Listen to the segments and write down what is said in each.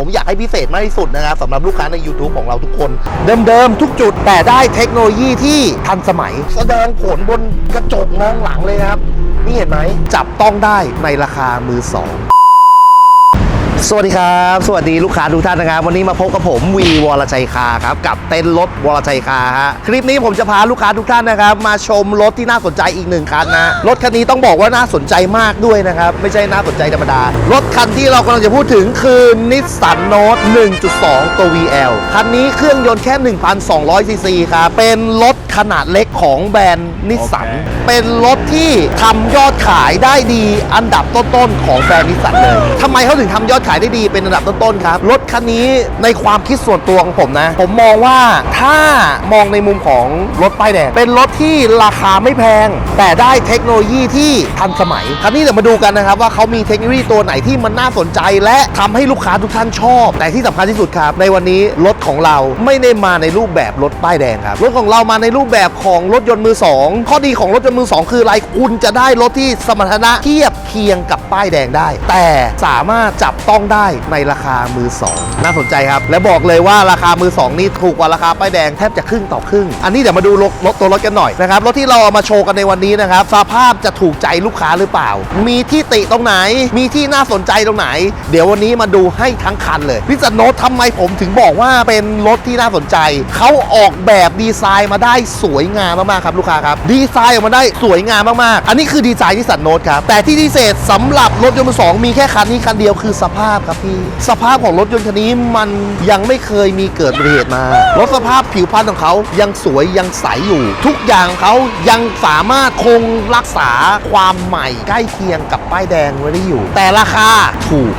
ผมอยากให้พิเศษมากที่สุดนะครับสำหรับลูกค้าใน YouTube ของเราทุกคน เดิมๆ ทุกจุดแต่ได้เทคโนโลยีที่ทันสมัย แสดงผลบนกระจกมองหลังเลยครับ นี่เห็นไหม จับต้องได้ในราคามือสอง สวัสดีครับ สวัสดีลูกค้าทุกท่านนะครับ วันนี้มาพบกับผมวีวรชัยคาครับกับเต้นรถวรชัยคาฮะคลิปนี้ผมจะพาลูกค้าทุกท่านนะครับ มาชมรถที่น่าสนใจอีกหนึ่งคันนะรถคันนี้ต้องบอกว่าน่าสนใจมากด้วยนะครับ ไม่ใช่น่าสนใจธรรมดารถคันที่เรากำลังจะพูดถึงคือนิสสันโนต1.2 ตัว VL คันนี้เครื่องยนต์แค่ 1,200ซีซีครับเป็นรถ ขนาดเล็กของแบรนด์นิสสัน เป็นรถที่ทำยอดขายได้ดีอันดับต้นๆของแบรนด์นิสสันเลยทำไมเขาถึงทำยอดขายได้ดีเป็นอันดับต้นๆครับ รถคันนี้ในความคิดส่วนตัวของผมนะ ผมมองว่าถ้ามองในมุมของรถป้ายแดง เป็นรถที่ราคาไม่แพง แต่ได้เทคโนโลยีที่ทันสมัยคันนี้เดี๋ยวมาดูกันนะครับว่าเขามีเทคโนโลยีตัวไหนที่มันน่าสนใจ และทำให้ลูกค้าทุกท่านชอบ แต่ที่สำคัญที่สุดครับ ในวันนี้รถของเราไม่ได้มาในรูปแบบรถป้ายแดงครับ รถของเรามาในรูปแบบของรถยนต์มือสองข้อดีของรถยนต์มือสองคืออะไรคุณจะได้รถที่สมรรถนะเทียบเคียงกับป้ายแดงได้ แต่สามารถจับต้องได้ในราคามือสองน่าสนใจครับ และบอกเลยว่าราคามือสองนี่ถูกกว่าราคาป้ายแดงแทบจะครึ่งต่อครึ่ง อันนี้เดี๋ยวมาดูรถรถตัวรถกันหน่อยนะครับรถที่เราเอามาโชว์กันในวันนี้นะครับสภาพจะถูกใจลูกค้าหรือเปล่า มีที่ติตรงไหน มีที่น่าสนใจตรงไหน เดี๋ยววันนี้มาดูให้ทั้งคันเลยพิซซ่าโนตทำไมผมถึงบอกว่าเป็นรถที่น่าสนใจ เขาออกแบบดีไซน์มาได้สวยงามมากๆครับลูกค้าครับดีไซน์ออกมาได้สวยงามมากๆ อันนี้คือดีไซน์ที่สันโนตครับ แต่ที่พิเศษสำหรับรถยนต์มือสองมีแค่คันนี้คันเดียวคือสภาพครับพี่ สภาพของรถยนต์คันนี้มันยังไม่เคยมีเกิดอุบัติเหตุมา รถสภาพผิวพรรณของเขายังสวยยังใสอยู่ ทุกอย่างเขายังสามารถคงรักษาความใหม่ใกล้เคียงกับป้ายแดงไว้ได้อยู่ แต่ราคาถูก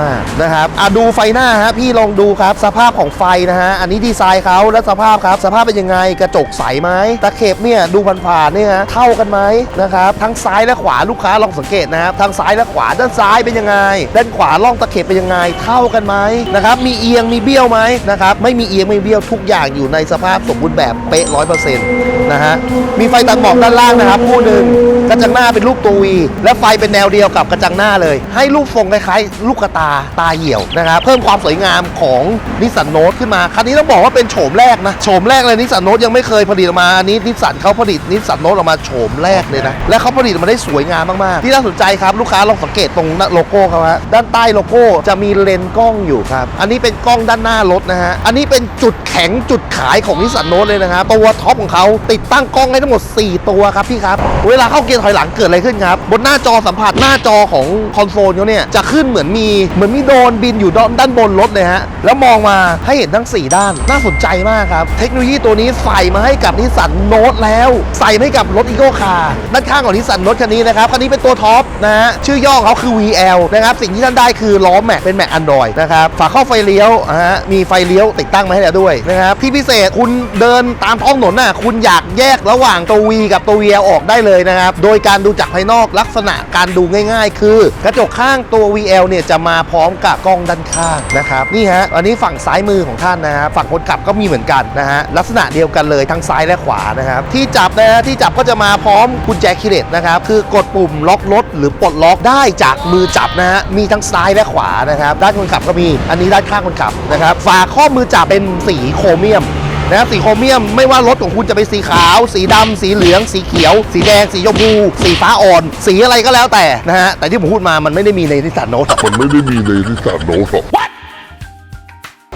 มากๆนะครับอะดูไฟหน้าฮะพี่ลองดูครับสภาพของไฟนะฮะอันนี้ดีไซน์เขาและสภาพครับ สภาพเป็นยังไงกระจกใสไหมตะเข็บเนี่ยดูผ่านๆเนี่ยฮะเท่ากันไหมนะครับทั้งซ้ายและขวาลูกค้าลองสังเกตนะครับทั้งซ้ายและขวาด้านซ้ายเป็นยังไง ด้านขวาล่องตะเข็บเป็นยังไงเท่ากันไหมนะครับมีเอียงมีเบี้ยวไหมนะครับไม่มีเอียงไม่มีเบี้ยวทุกอย่างอยู่ในสภาพสมบูรณ์แบบเป๊ะร้อยเปอร์เซ็นต์นะฮะมีไฟตัดหมอกด้านล่างนะครับคู่หนึ่งกระจังหน้าเป็นรูปตัววีและไฟเป็นแนวเดียวกับกระจังหน้าเลย ให้รูปทรงคล้ายๆลูกกตาตาเหี่ยวนะครับเพิ่มความสวยงามของนิสสันโนตขึ้นมาคันนี้ต้องบอกว่าเป็นโฉมแรกนะโฉมแรกเลยนิสสันโนตยังไม่เคยผลิตออกมาอันนี้นิสสันเขาผลิตนิสสันโนตออกมาโฉมแรกเลยนะและเขาผลิตออกมาได้สวยงามมากๆ ที่น่าสนใจครับลูกค้าลองสังเกตตรงโลโก้เขาฮะด้านใต้โลโก้จะมีเลนส์กล้องอยู่ครับอันนี้เป็นกล้องด้านหน้ารถนะฮะอันนี้เป็นจุดแข็งจุดขายของนิสสันโนตเลยนะครับตัวท็อปของเขาติดตั้งกล้องให้ทั้งหมด 4 ตัวครับพี่ครับเวลาเข้าเกียร์ถอยหลังเกิดอะไรขึ้นครับบนหน้าจอสัมผัสหน้าจอของคอนโซลเขาเนี่ยจะขึ้นเหมือนมีเหมือนมีโดรนบินอยู่ด้านบนรถเลยฮะ แล้วมองมาให้เห็นทั้ง 4 ด้าน น่าสนใจมากครับ เทคโนโลยีตัวนี้ใส่มาให้กับนิสสันโนตแล้ว ใส่ให้กับรถอีโก้คาร์ด้านข้างของนิสสันโนตคันนี้นะครับ คันนี้เป็นตัวท็อปนะฮะ ชื่อย่อเขาคือ VL นะครับ สิ่งที่ท่านได้คือล้อแม็กเป็นแม็ก Android นะครับ ฝาเข้าไฟเลี้ยวนะฮะ มีไฟเลี้ยวติดตั้งมาให้แล้วด้วยนะครับ ที่พิเศษคุณเดินตามท้องถนนน่ะ คุณอยากแยกระหว่างตัว V กับตัว VL ออกได้เลยนะครับ โดยการดูจากภายนอกลักษณะการดูง่าย ๆ คือกระจกข้างตัว VL เนี่ยจะะมาพร้อมกับกล้องด้านข้างนะครับนี่ฮะอันนี้ฝั่งซ้ายมือของท่านนะฮะฝั่งคนขับก็มีเหมือนกันนะฮะลักษณะเดียวกันเลยทั้งซ้ายและขวานะครับที่จับนะฮะที่จับก็จะมาพร้อมกุญแจคีย์เลสนะครับคือกดปุ่มล็อกรถหรือปลดล็อกได้จากมือจับนะฮะมีทั้งซ้ายและขวานะครับด้านคนขับก็มี อันนี้ด้านข้างคนขับนะครับฝาข้อมือจับเป็นสีโครเมียม นะครับสีโครเมียมไม่ว่ารถของคุณจะเป็นสีขาว สีดำสีเหลือง สีเขียว สีแดง สีชมพู สีฟ้าอ่อน สีอะไรก็แล้วแต่นะฮะ แต่ที่ผมพูดมามันไม่ได้มีในนิสสันโนตมันไม่ได้มีในนิสสันโนตหรอก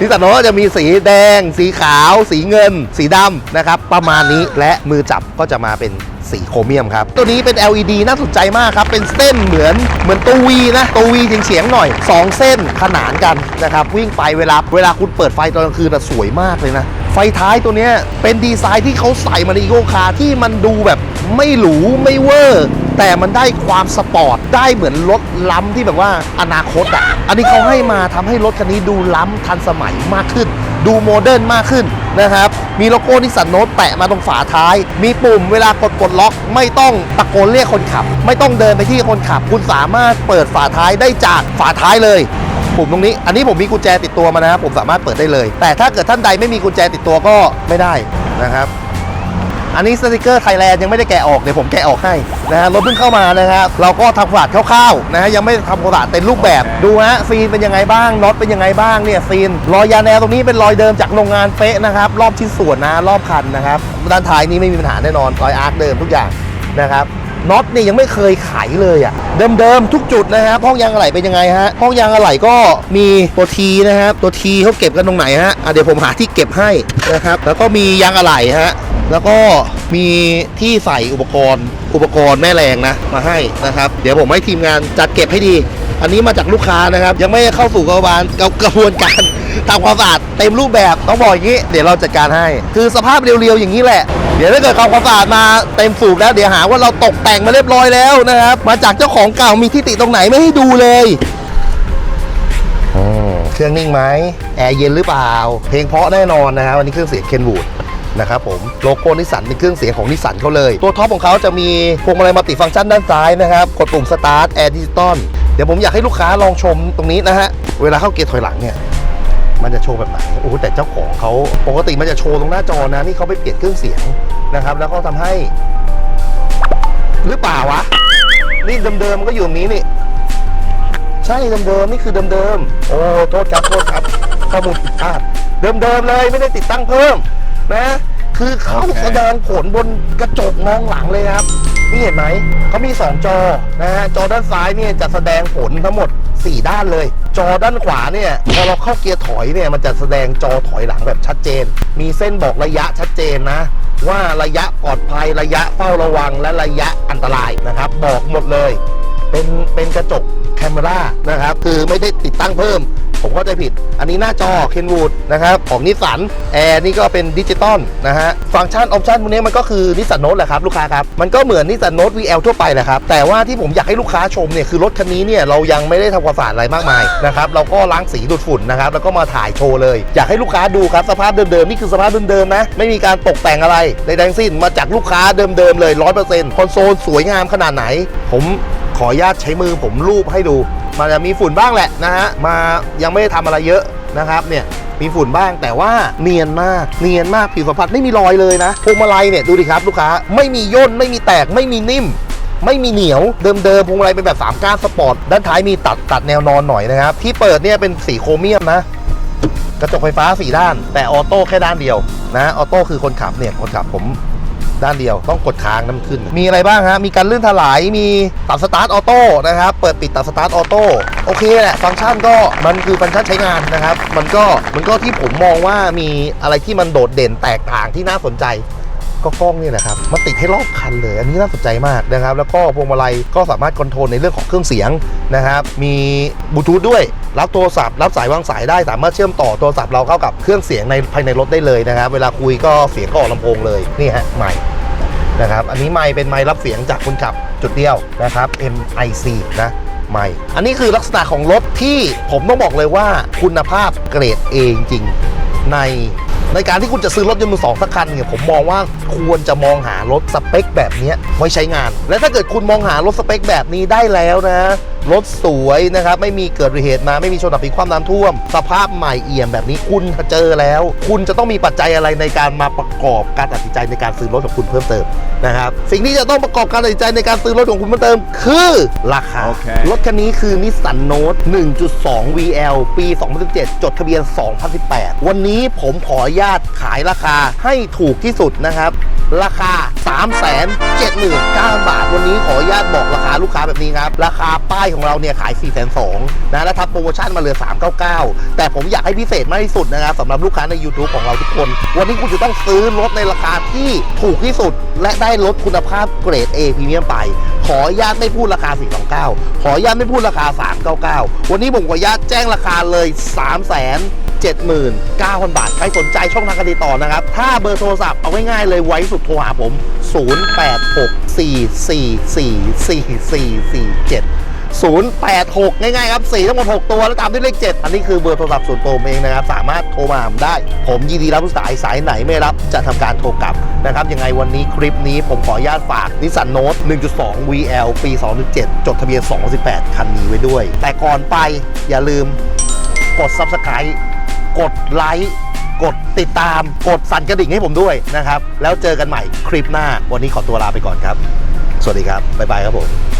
นิสสันโนตจะมีสีแดง สีขาว สีเงิน สีดำนะครับ ประมาณนี้และมือจับก็จะมาเป็นสีโครเมียมครับ ตัวนี้เป็น LED น่าสนใจมากครับ เป็นเส้นเหมือนเหมือนตัววีนะ ตัววีเฉียงๆหน่อย 2 เส้นขนานกันนะครับ วิ่งไปเวลาเวลาคุณเปิดไฟตอนกลางคืนน่ะสวยมากเลยนะ ไฟท้ายตัวนี้เป็นดีไซน์ที่เขาใส่มาในอีโก้คาร์ที่มันดูแบบไม่หรูไม่เวอร์ แต่มันได้ความสปอร์ต ได้เหมือนรถล้ำที่แบบว่าอนาคตอะ อันนี้เขาให้มาทำให้รถคันนี้ดูล้ำทันสมัยมากขึ้น ดูโมเดิร์นมากขึ้นนะครับ มีโลโก้นิสสันโนตแปะมาตรงฝาท้าย มีปุ่มเวลากดกดล็อก ไม่ต้องตะโกนเรียกคนขับ ไม่ต้องเดินไปที่คนขับ คุณสามารถเปิดฝาท้ายได้จากฝาท้ายเลยปุ่มตรงนี้ อันนี้ผมมีกุญแจติดตัวมานะครับ ผมสามารถเปิดได้เลย แต่ถ้าเกิดท่านใดไม่มีกุญแจติดตัวก็ไม่ได้นะครับ อันนี้สติกเกอร์ไทยแลนด์ยังไม่ได้แกะออก เดี๋ยวผมแกะออกให้ นะฮะรถเพิ่งเข้ามานะครับเราก็ทำความสะอาดคร่าวๆนะฮะยังไม่ทำความสะอาดเต็มรูปแบบดูฮะซีนเป็นยังไงบ้างน็อตเป็นยังไงบ้างเนี่ยซีนรอยยาแนวตรงนี้เป็นรอยเดิมจากโรงงานเป๊ะนะครับรอบชิ้นส่วนนะรอบคันนะครับด้านท้ายนี้ไม่มีปัญหาแน่นอนรอยอาร์คเดิมทุกอย่างนะครับน็อตเนี่ยยังไม่เคยไขเลยอะ่ะเดิมๆทุกจุดนะครับห้องยางอะไหล่เป็นยังไงฮะห้องยางอะไหล่ก็มีตัวทีนะครับตัวทีเขาเก็บกันตรงไหนฮะอะเดี๋ยวผมหาที่เก็บให้นะครับแล้วก็มียางอะไหล่ฮะ แล้วก็มีที่ใส่อุปกรณ์ อุปกรณ์แม่แรงนะ มาให้นะครับ เดี๋ยวผมให้ทีมงานจัดเก็บให้ดี อันนี้มาจากลูกค้านะครับ ยังไม่เข้าสู่กระบวนการกระบวนการทำความสะอาดเต็มรูปแบบต้องบอกอย่างนี้ เดี๋ยวเราจัดการให้ คือสภาพเรียวๆอย่างนี้แหละ เดี๋ยวถ้าเกิดความสะอาดมาเต็มสูบแล้ว เดี๋ยวหาว่าเราตกแต่งมาเรียบร้อยแล้วนะครับ มาจากเจ้าของเก่ามีที่ติตรงไหนไม่ให้ดูเลยอืมเครื่องนิ่งไหมแอร์เย็นหรือเปล่า เพลงเพราะแน่นอนนะครับวันนี้เครื่องเสียงเคนวูด นะครับผมโลโก้นิสันเป็นเครื่องเสียงของนิสันเขาเลย ตัวท็อปของเขาจะมีพวงมาลัยมัลติฟังก์ชันด้านซ้ายนะครับกดปุ่มสตาร์ทแอร์ดิจิตอลเดี๋ยวผมอยากให้ลูกค้าลองชมตรงนี้นะฮะเวลาเข้าเกียร์ถอยหลังเนี่ยมันจะโชว์แบบไหนโอ้แต่เจ้าของเขาปกติมันจะโชว์ตรงหน้าจอนะนี่เขาไปเปลี่ยนเครื่องเสียงนะครับ แล้วก็ทำให้ หรือเปล่าวะนี่เดิมๆมันก็อยู่ตรงนี้นี่ใช่เดิมๆนี่คือเดิมๆโอ้โทษครับโทษครับข้อมูลผิดพลาดเดิมๆเลยไม่ได้ติดตั้งเพิ่ม นะ คือเขาแสดงผลบนกระจกมองหลังเลยครับ นี่เห็นไหมเขามี 2 จอนะฮะจอด้านซ้ายเนี่ยจะแสดงผลทั้งหมด 4 ด้านเลย จอด้านขวาเนี่ยพอเราเข้าเกียร์ถอยเนี่ยมันจะแสดงจอถอยหลังแบบชัดเจน มีเส้นบอกระยะชัดเจนนะ ว่าระยะปลอดภัยระยะเฝ้าระวังและระยะอันตรายนะครับ บอกหมดเลย เป็นเป็นกระจกแคมเมรานะครับ คือไม่ได้ติดตั้งเพิ่ม ผมเข้าใจผิด อันนี้หน้าจอเคนวูดนะครับ ของนิสสันแอร์นี่ก็เป็นดิจิตอลนะฮะ ฟังก์ชันออปชันพวกนี้มันก็คือนิสสันโนตแหละครับ ลูกค้าครับ มันก็เหมือนนิสสันโนต VL ทั่วไปแหละครับ แต่ว่าที่ผมอยากให้ลูกค้าชมเนี่ย คือรถคันนี้เนี่ย เรายังไม่ได้ทำความสะอาดอะไรมากมายนะครับ เราก็ล้างสีดูดฝุ่นนะครับ แล้วก็มาถ่ายโชว์เลย อยากให้ลูกค้าดูครับสภาพเดิมๆนี่คือสภาพเดิมๆนะ ไม่มีการตกแต่งอะไรใดๆทั้งสิ้น มาจากลูกค้าเดิมๆเลย100%คอนโซลสวยงามขนาดไหน ผมขออนุญาตใช้มือผมรูปให้ดู มันจะมีฝุ่นบ้างแหละนะฮะมายังไม่ได้ทำอะไรเยอะนะครับเนี่ยมีฝุ่นบ้างแต่ว่าเนียนมากเนียนมากผิวสัมผัสไม่มีรอยเลยนะพวงมาลัยเนี่ยดูดิครับลูกค้าไม่มีย่นไม่มีแตกไม่มีนิ่ม ไม่มีเหนียวเดิมๆพวงมาลัยเป็นแบบ3ก้านสปอร์ตด้านท้ายมีตัดตัดแนวนอนหน่อยนะครับ ที่เปิดเนี่ยเป็นสีโครเมียมนะกระจกไฟฟ้าสี่ด้าน แต่ออโต้แค่ด้านเดียวนะออโต้คือคนขับเนี่ยคนขับผม ด้านเดียวต้องกดค้างน้ำขึ้น มีอะไรบ้างฮะ มีการลื่นถลาย มีตัดสตาร์ทออโต้นะครับ เปิดปิดตัดสตาร์ทออโต้โอเคแหละ ฟังก์ชันก็มันคือฟังก์ชันใช้งานนะครับ มันก็มันก็ที่ผมมองว่ามีอะไรที่มันโดดเด่นแตกต่างที่น่าสนใจ ก็กล้องนี่แหละครับมันติดให้รอบคันเลย อันนี้น่าสนใจมากนะครับ แล้วก็พวงมาลัยก็สามารถคอนโทรลในเรื่องของเครื่องเสียงนะครับ มีบลูทูธด้วย รับโทรศัพท์ รับสายวางสายได้ สามารถเชื่อมต่อโทรศัพท์เราเข้ากับเครื่องเสียงในภายในรถได้เลยนะครับ เวลาคุยก็เสียงก็ออกลำโพงเลยนี่ฮะใหม่นะครับ อันนี้ไมค์เป็นไมค์รับเสียงจากคนขับจุดเดียวนะครับ MIC นะไมค์อันนี้คือลักษณะของรถที่ผมต้องบอกเลยว่าคุณภาพเกรด A จริงใน ในการที่คุณจะซื้อรถยนต์มือสองสักคันเนี่ยผมมองว่าควรจะมองหารถสเปคแบบนี้ไว้ใช้งาน และถ้าเกิดคุณมองหารถสเปคแบบนี้ได้แล้วนะ รถสวยนะครับ ไม่มีเกิดอุบัติเหตุมาไม่มีชนอับปีความน้ำท่วม สภาพใหม่เอี่ยมแบบนี้คุณเจอแล้ว คุณจะต้องมีปัจจัยอะไรในการมาประกอบการตัดสินใจในการซื้อรถของคุณเพิ่มเติมนะครับสิ่งที่จะต้องประกอบการตัดสินใจในการซื้อรถของคุณเพิ่มเติม คือราคาโอเครถคันนี้คือนิสสันโนต1.2 VL ปี 2017 จดทะเบียน 2018 วันนี้ผมขออนุญาตขายราคาให้ถูกที่สุดนะครับ ราคา 379,000 บาท วันนี้ขออนุญาตบอกราคาลูกค้าแบบนี้ครับ ราคาป้ายของเราเนี่ยขาย 4 2 0 0 0นะแล้วทำโปรโมชั่นมาเหลือ 399 แต่ผมอยากให้พิเศษมากที่สุดนะครับสำหรับลูกค้าใน YouTube ของเราทุกคน วันนี้คุณจะต้องซื้อรถในราคาที่ถูกที่สุด และได้รถคุณภาพเกรด A พรีเมียมไป ขออนุญาตไม่พูดราคา 429 ขออนุญาตไม่พูดราคา 399 วันนี้ผมขออนุญาตแจ้งราคาเลย 3 0 0 0 0 79,000 บาท ใครสนใจช่องทางการติดต่อนะครับ ถ้าเบอร์โทรศัพท์เอาง่ายๆเลยไว้สุดโทรหาผม 0864444447 086 ง่ายๆครับ4ทั้งหมด 6 ตัว แล้วตามด้วยเลข 7 อันนี้คือเบอร์โทรศัพท์ส่วนตัวผมเองนะครับ สามารถโทรมาผมได้ ผมยินดีรับทุกสายสายไหนไม่รับจะทำการโทรกลับนะครับ ยังไงวันนี้คลิปนี้ผมขออนุญาตฝากนิสสันโนต1.2 VL ปี 2017 จดทะเบียน 2018 คันนี้ไว้ด้วย แต่ก่อนไปอย่าลืมกด Subscribe กดไลค์กดติดตามกดสั่นกระดิ่งให้ผมด้วยนะครับ แล้วเจอกันใหม่คลิปหน้า วันนี้ขอตัวลาไปก่อนครับ สวัสดีครับ บ๊ายบายครับผม